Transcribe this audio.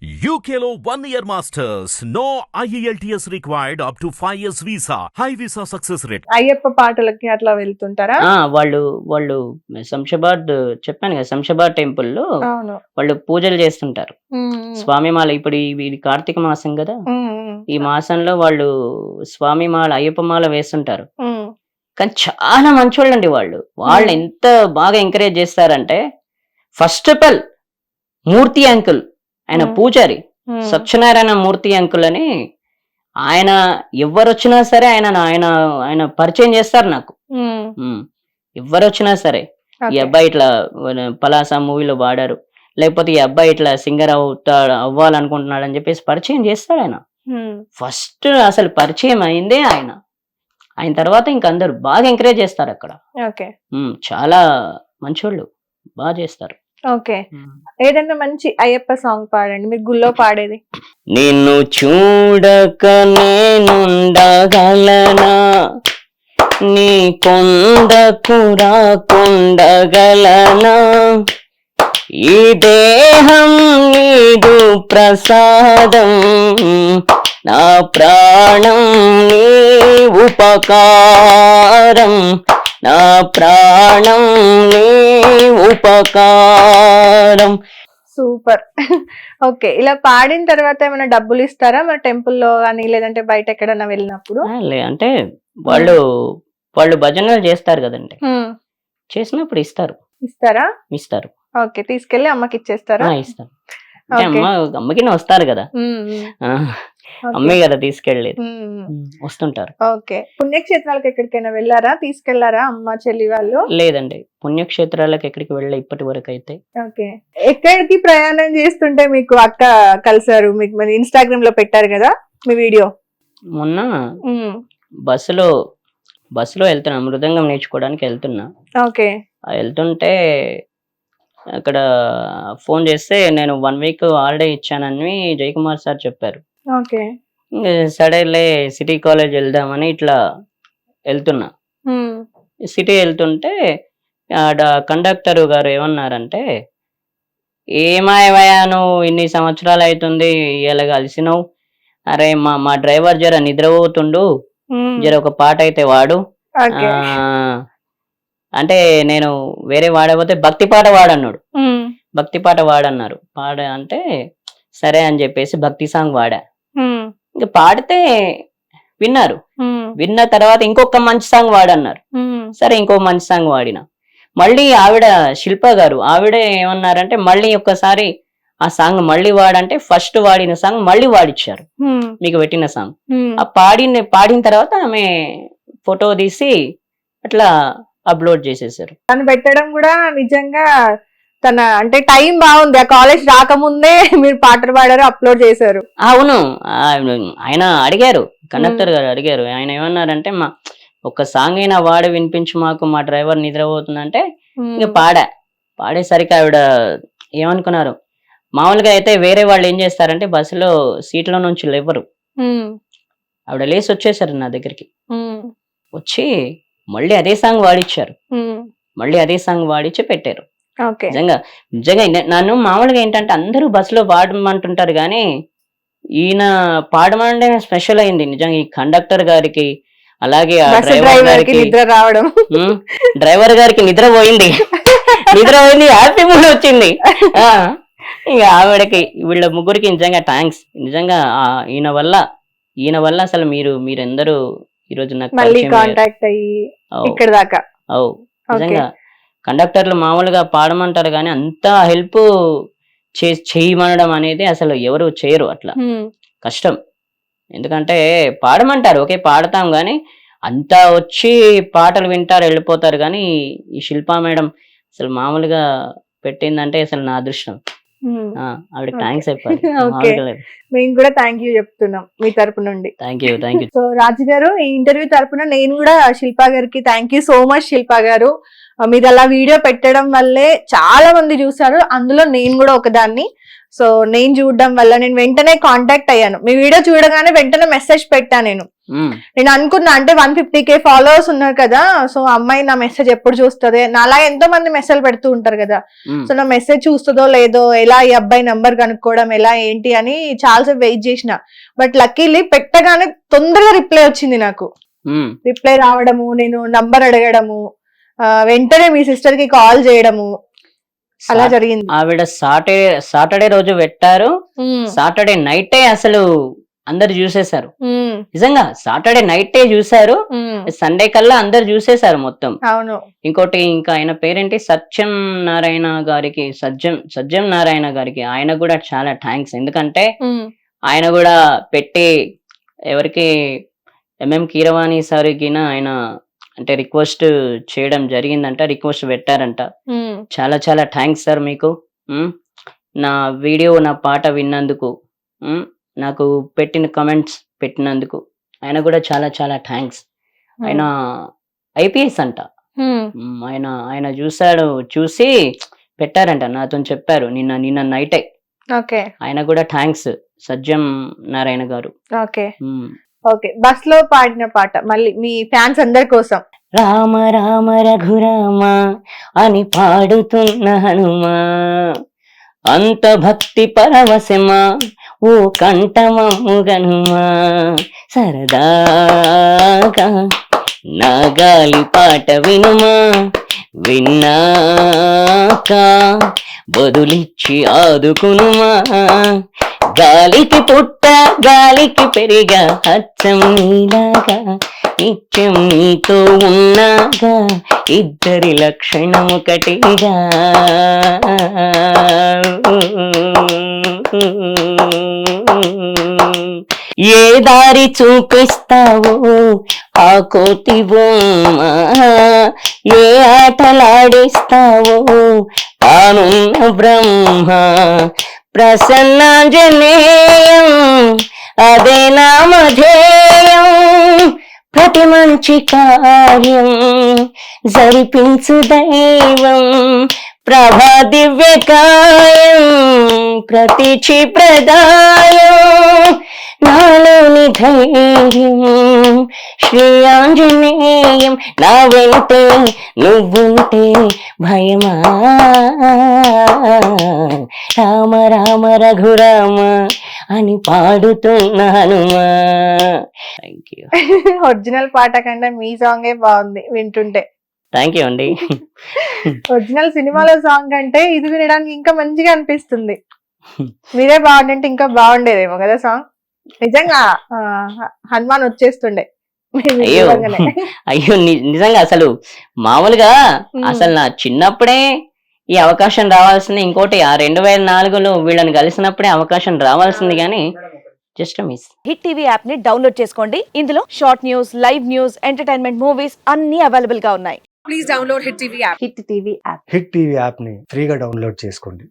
One year masters. No E IELTS required up to 5 years visa. High visa success rate. Ayyappa పాటలకి అట్లా వెళ్తుంటారా? ఆ వాళ్ళు వాళ్ళు శంషాబాద్ చెప్పాను కదా శంషాబాద్ టెంపుల్లో అవును. వాళ్ళు పూజలు చేస్తుంటారు. ఉమ్, స్వామి మాల ఇప్పుడు ఈ- ఇది కార్తీక మాసం కదా ఉమ్, ఉమ్, ఈ మాసంలో వాళ్ళు స్వామి మాల అయ్యప్ప మాల వేస్తుంటారు. ఉమ్, కానీ చాలా మంచోళ్ళండి వాళ్ళు. వాళ్ళు. ఎంత బాగా ఎంకరేజ్ చేస్తారంటే first of all Murthy uncle ఆయన. పూజారి సత్యనారాయణ మూర్తి అంకుల్ అని ఆయన ఎవరు వచ్చినా సరే ఆయన ఆయన ఆయన పరిచయం చేస్తారు నాకు. ఉమ్, ఉమ్. ఎవరు వచ్చినా సరే ఈ. అబ్బాయి ఇట్లా పలాసా మూవీలో వాడారు. లేకపోతే ఈ అబ్బాయి ఇట్లా సింగర్ అవుతాడు అవ్వాలనుకుంటున్నాడు అని చెప్పేసి పరిచయం చేస్తాడు ఆయన. ఫస్ట్ అసలు పరిచయం అయిందే ఆయన. ఆయన తర్వాత ఇంక అందరు బాగా ఎంకరేజ్ చేస్తారు అక్కడ. చాలా మంచోళ్ళు. బాగా చేస్తారు. ఓకే. ఏదైనా మంచి అయ్యప్ప సాంగ్ పాడండి. మీరు గుళ్ళో పాడేది. నిన్ను చూడక నేనుండగలనా? నీ కొండకు రాకుండగలనా ఈ దేహం నీదు ప్రసాదం నా ప్రాణం నీ ఉపకారం. నా ప్రాణం నీ ఉపకారం. సూపర్. ఓకే ఇలా పాడిన తర్వాత ఏమైనా డబ్బులు ఇస్తారా? మరి టెంపుల్లో కానీ లేదంటే బయట ఎక్కడైనా వెళ్ళినప్పుడు? లే అంటే వాళ్ళు వాళ్ళు భజనలు చేస్తారు కదండి. చేసినప్పుడు ఇస్తారు. ఇస్తారా? ఇస్తారు. ఓకే తీసుకెళ్ళి అమ్మకి ఇచ్చేస్తారా? ఆ, ఇస్తారు. అంటే. అమ్మ అమ్మకినే వస్తారు కదా. ఆ. అమ్మే కదా. ఉమ్, వస్తుంటారు. ఓకే. పుణ్యక్షేత్రాలకు ఎక్కడికైనా వెళ్ళారా? తీసుకెళ్ళారా అమ్మ చెల్లి వాళ్ళు? లేదండి. పుణ్యక్షేత్రాలకు ఎక్కడికి వెళ్ళే ఇప్పటి వరకు అయితే. ఓకే. ఎక్కడికి ప్రయాణం చేస్తుంటే మీకు అక్క కలిసారు? మీకు ఇన్స్టాగ్రామ్లో పెట్టారు కదా మీ వీడియో? మొన్న బస్సులో బస్సులో వెళ్తున్నా. మృదంగం నేర్చుకోవడానికి వెళ్తున్నా. ఓకే. వెళ్తుంటే అక్కడ ఫోన్ చేస్తే నేను వన్ వీక్ హాలిడే ఇచ్చానని జయకుమార్ సార్ చెప్పారు. ఓకే. సిటీ కాలేజ్ వెళ్దామని ఇట్లా వెళ్తున్నా. సిటీ వెళ్తుంటే ఆడ కండక్టర్ గారు ఏమన్నారంటే ఏమాయవయ్యా నువ్వు ఇన్ని సంవత్సరాలు అవుతుంది ఇలా కలిసినావు. అరే మా మా డ్రైవర్ జర నిద్రపోతుండు. జర ఒక పాట అయితే వాడు అంటే నేను వేరే వాడకపోతే భక్తి పాట వాడన్నాడు. భక్తి పాట వాడన్నారు. పాడ అంటే సరే అని చెప్పేసి భక్తి సాంగ్ వాడా. ఇంకా పాడితే విన్నారు. విన్న తర్వాత ఇంకొక మంచి సాంగ్ వాడన్నారు. సరే ఇంకో మంచి సాంగ్ వాడిన. మళ్ళీ ఆవిడ శిల్ప గారు ఆవిడ ఏమన్నారంటే మళ్ళీ ఒక్కసారి ఆ సాంగ్ మళ్ళీ వాడంటే ఫస్ట్ వాడిన సాంగ్ మళ్ళీ వాడిచ్చారు. మీకు పెట్టిన సాంగ్. ఆ పాడిన పాడిన తర్వాత ఆమె ఫోటో తీసి అట్లా అప్లోడ్ చేసేసారు. తను పెట్టడం కూడా నిజంగా తన అంటే టైం బాగుంది. ఆ కాలేజ్ రాకముందే మీరు పాటలు పాడారు అప్లోడ్ చేశారు. అవును. ఆయన అడిగారు. కండక్టర్ గారు అడిగారు. ఆయన ఏమన్నారంటే మా ఒక సాంగ్ అయినా వాడి వినిపించు మాకు మా డ్రైవర్ నిద్రపోతుందంటే ఇంకా పాడా. పాడేసరికి ఆవిడ ఏమనుకున్నారు? మామూలుగా అయితే వేరే వాళ్ళు ఏం చేస్తారంటే బస్సులో సీట్లో నుంచి లేవరు. ఆవిడ లేసి వచ్చేసారు నా దగ్గరికి. వచ్చి మళ్ళీ అదే సాంగ్ వాడిచ్చారు. మళ్ళీ అదే సాంగ్ వాడిచ్చి పెట్టారు. ఓకే. నిజంగా నిజంగా నన్ను మామూలుగా ఏంటంటే అందరూ బస్సులో పాడమంటుంటారు కానీ ఈయన పాడమంటే స్పెషల్ అయింది. నిజంగా ఈ కండక్టర్ గారికి అలాగే నిద్ర రావడం. డ్రైవర్ గారికి నిద్ర పోయింది. నిద్ర పోయింది హ్యాపీ మూడ్ వచ్చింది. ఇక ఆవిడకి వీళ్ళ ముగ్గురికి నిజంగా థ్యాంక్స్ నిజంగా ఈయన వల్ల ఈయన వల్ల అసలు మీరు మీరందరూ ఈరోజు నాకు మళ్ళీ. కాంటాక్ట్ అయ్యి ఇక్కడ దాకా. నిజంగా కండక్టర్లు మామూలుగా పాడమంటారు కానీ అంత హెల్ప్ చేయమనడం అనేది అసలు ఎవరు చేయరు అట్లా కష్టం ఎందుకంటే పాడమంటారు ఓకే పాడతాం కానీ అంతా వచ్చి పాటలు వింటారు వెళ్ళిపోతారు కానీ ఈ శిల్పా మేడం అసలు మామూలుగా పెట్టిందంటే అసలు నా అదృష్టం. ఆవిడ. థ్యాంక్స్ చెప్పాలి. మేము కూడా థ్యాంక్ యూ చెప్తున్నాం మీ తరపు నుండి. Thank you thank you so Raju garu ఈ ఇంటర్వ్యూ తరపున నేను కూడా శిల్పా గారికి thank you so much Shilpa garu. మీరు అలా వీడియో పెట్టడం వల్లే చాలా మంది చూసారు అందులో నేను కూడా ఒకదాన్ని. సో నేను చూడడం వల్ల నేను వెంటనే కాంటాక్ట్ అయ్యాను. మీ వీడియో చూడగానే వెంటనే మెసేజ్ పెట్టా నేను. నేను అనుకున్నా అంటే వన్ ఫిఫ్టీ కే ఫాలోవర్స్ ఉన్నారు కదా సో అమ్మాయి నా మెసేజ్ ఎప్పుడు చూస్తుంది? నా అలా ఎంతో మంది మెసేజ్ పెడుతూ ఉంటారు కదా. సో నా మెసేజ్ చూస్తుందో లేదో ఎలా ఈ అబ్బాయి నంబర్ కనుక్కోవడం ఎలా ఏంటి అని చాలాసేపు వెయిట్ చేసిన. బట్ లక్కీలీ పెట్టగానే తొందరగా రిప్లై వచ్చింది నాకు. రిప్లై రావడము నేను నంబర్ అడగడము వెంటనే మీ సిస్టర్కి కాల్ చేయడము. అలా జరిగింది. ఆవిడ సాటర్డే సాటర్డే రోజు పెట్టారు. సాటర్డే నైటే అసలు అందరు చూసేశారు. నిజంగా సాటర్డే నైటే చూసారు సండే కల్లా అందరు చూసేశారు మొత్తం. అవును. ఇంకోటి ఇంకా ఆయన పేరేంటి? సత్యం నారాయణ గారికి సత్యం సత్యం నారాయణ గారికి ఆయన కూడా చాలా థ్యాంక్స్. ఎందుకంటే ఆయన కూడా పెట్టి ఎవరికి ఎంఎం కీరవాణి సార్కి ఆయన అంటే రిక్వెస్ట్ చేయడం జరిగిందంట రిక్వెస్ట్ పెట్టారంట. చాలా చాలా థ్యాంక్స్ సార్ మీకు. నా వీడియో నా పాట విన్నందుకు. నాకు పెట్టిన కమెంట్స్ పెట్టినందుకు. ఆయన కూడా చాలా చాలా థ్యాంక్స్ ఆయన ఐపీఎస్ అంట. ఆయన ఆయన చూశాడు చూసి పెట్టారంట. నాతో చెప్పారు. నిన్న నిన్న నైటే ఓకే. ఆయన కూడా థ్యాంక్స్ సజ్జం నారాయణ గారు. ఓకే. ఓకే బస్లో పాడిన పాట మళ్ళీ మీ ఫ్యాన్స్ అందరి కోసం. రామ రామ రఘురామ అని పాడుతున్న హనుమా. అంత భక్తి పరవశమా ఓ కంఠమమ్ము గనుమా సరదాగా నా గాలి పాట వినుమా. విన్నాక బదులిచ్చి ఆదుకునుమా. గాలికి పుట్ట గాలికి పెరిగా అచ్చం నీలాగా నిత్యం నీతో ఉన్నాగా ఇద్దరి లక్షణం ఒకటిగా ఏ దారి చూపిస్తావో ఆ కోతి బొమ్మ ఏ ఆటలాడిస్తావో ఆనున్న బ్రహ్మ ప్రసన్నాంజనేయం అదే నామధేయం ప్రతి మంచి కార్యం జరిపించు దైవం ప్రభా దివ్యకాయం ప్రతి ప్రదాయం నాలోని ధైర్యం శ్రీ ఆంజనేయం నా వెంటే నువ్వుంటే భయమా రామ రామ రఘురామ అని పాడుతున్నాను థ్యాంక్ యూ ఒరిజినల్ పాట కంటే మీ సాంగే బాగుంది వింటుంటే. థ్యాంక్ యూ అండి. ఒరిజినల్ సినిమాలో సాంగ్ అంటే ఇది వినడానికి ఇంకా మంచిగా అనిపిస్తుంది. మీరే బాగుంటే ఇంకా బాగుండేదేమో కదా సాంగ్? నిజంగా హనుమాన్ వచ్చేస్తుండే. అయ్యో. అయ్యో నిజంగా అసలు మామూలుగా. అసలు నా చిన్నప్పుడే ఈ అవకాశం రావాల్సింది ఇంకోటి ఆ రెండు వేల నాలుగులో వీళ్ళని కలిసినప్పుడే అవకాశం రావాల్సింది కానీ జస్ట్ మిస్. హిట్ టీవీ యాప్ని డౌన్లోడ్ చేసుకోండి. ఇందులో short news live news entertainment movies అన్ని అవైలబుల్గా ఉన్నాయి. please download Hit TV app. Hit TV app. Hit TV యాప్ని ఫ్రీగా డౌన్లోడ్ చేసుకోండి.